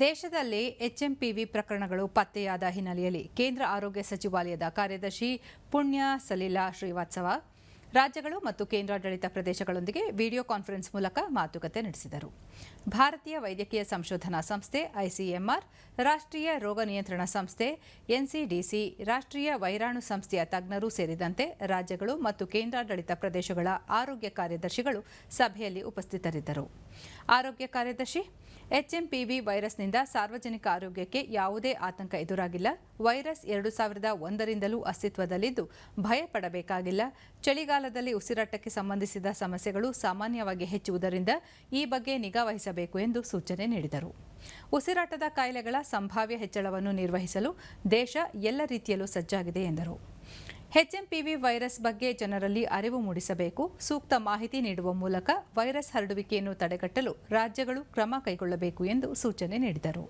ದೇಶದಲ್ಲಿ ಎಚ್ಎಂಪಿವಿ ಪ್ರಕರಣಗಳು ಪತ್ತೆಯಾದ ಹಿನ್ನೆಲೆಯಲ್ಲಿ ಕೇಂದ್ರ ಆರೋಗ್ಯ ಸಚಿವಾಲಯದ ಕಾರ್ಯದರ್ಶಿ ಪುಣ್ಯ ಸಲೀಲಾ ಶ್ರೀವಾತ್ಸವ, ರಾಜ್ಯಗಳು ಮತ್ತು ಕೇಂದ್ರಾಡಳಿತ ಪ್ರದೇಶಗಳೊಂದಿಗೆ ವಿಡಿಯೋ ಕಾನ್ಫರೆನ್ಸ್ ಮೂಲಕ ಮಾತುಕತೆ ನಡೆಸಿದರು. ಭಾರತೀಯ ವೈದ್ಯಕೀಯ ಸಂಶೋಧನಾ ಸಂಸ್ಥೆ ಐಸಿಎಂಆರ್ ರಾಷ್ಟ್ರೀಯ ರೋಗ ನಿಯಂತ್ರಣ ಸಂಸ್ಥೆ ಎನ್ಸಿಡಿಸಿ ರಾಷ್ಟ್ರೀಯ ವೈರಾಣು ಸಂಸ್ಥೆಯ ತಜ್ಞರು ಸೇರಿದಂತೆ ರಾಜ್ಯಗಳು ಮತ್ತು ಕೇಂದ್ರಾಡಳಿತ ಪ್ರದೇಶಗಳ ಆರೋಗ್ಯ ಕಾರ್ಯದರ್ಶಿಗಳು ಸಭೆಯಲ್ಲಿ ಉಪಸ್ಥಿತರಿದ್ದರು. ಆರೋಗ್ಯ ಕಾರ್ಯದರ್ಶಿ ಎಚ್ಎಂಪಿವಿ ವೈರಸ್ನಿಂದ ಸಾರ್ವಜನಿಕ ಆರೋಗ್ಯಕ್ಕೆ ಯಾವುದೇ ಆತಂಕ ಎದುರಾಗಿಲ್ಲ. ವೈರಸ್ ಎರಡು ಸಾವಿರದ ಒಂದರಿಂದಲೂ ಅಸ್ತಿತ್ವದಲ್ಲಿದ್ದು ಭಯಪಡಬೇಕಾಗಿಲ್ಲ. ಚಳಿಗಾಲದಲ್ಲಿ ಉಸಿರಾಟಕ್ಕೆ ಸಂಬಂಧಿಸಿದ ಸಮಸ್ಯೆಗಳು ಸಾಮಾನ್ಯವಾಗಿ ಹೆಚ್ಚುವುದರಿಂದ ಈ ಬಗ್ಗೆ ನಿಗಾ ವಹಿಸಬೇಕು ಎಂದು ಸೂಚನೆ ನೀಡಿದರು. ಉಸಿರಾಟದ ಕಾಯಿಲೆಗಳ ಸಂಭಾವ್ಯ ಹೆಚ್ಚಳವನ್ನು ನಿರ್ವಹಿಸಲು ದೇಶ ಎಲ್ಲ ರೀತಿಯಲ್ಲೂ ಸಜ್ಜಾಗಿದೆ ಎಂದರು. ಎಚ್ಎಂಪಿವಿ ವೈರಸ್ ಬಗ್ಗೆ ಜನರಲ್ಲಿ ಅರಿವು ಮೂಡಿಸಬೇಕು. ಸೂಕ್ತ ಮಾಹಿತಿ ನೀಡುವ ಮೂಲಕ ವೈರಸ್ ಹರಡುವಿಕೆಯನ್ನು ತಡೆಗಟ್ಟಲು ರಾಜ್ಯಗಳು ಕ್ರಮ ಕೈಗೊಳ್ಳಬೇಕು ಎಂದು ಸೂಚನೆ ನೀಡಿದರು.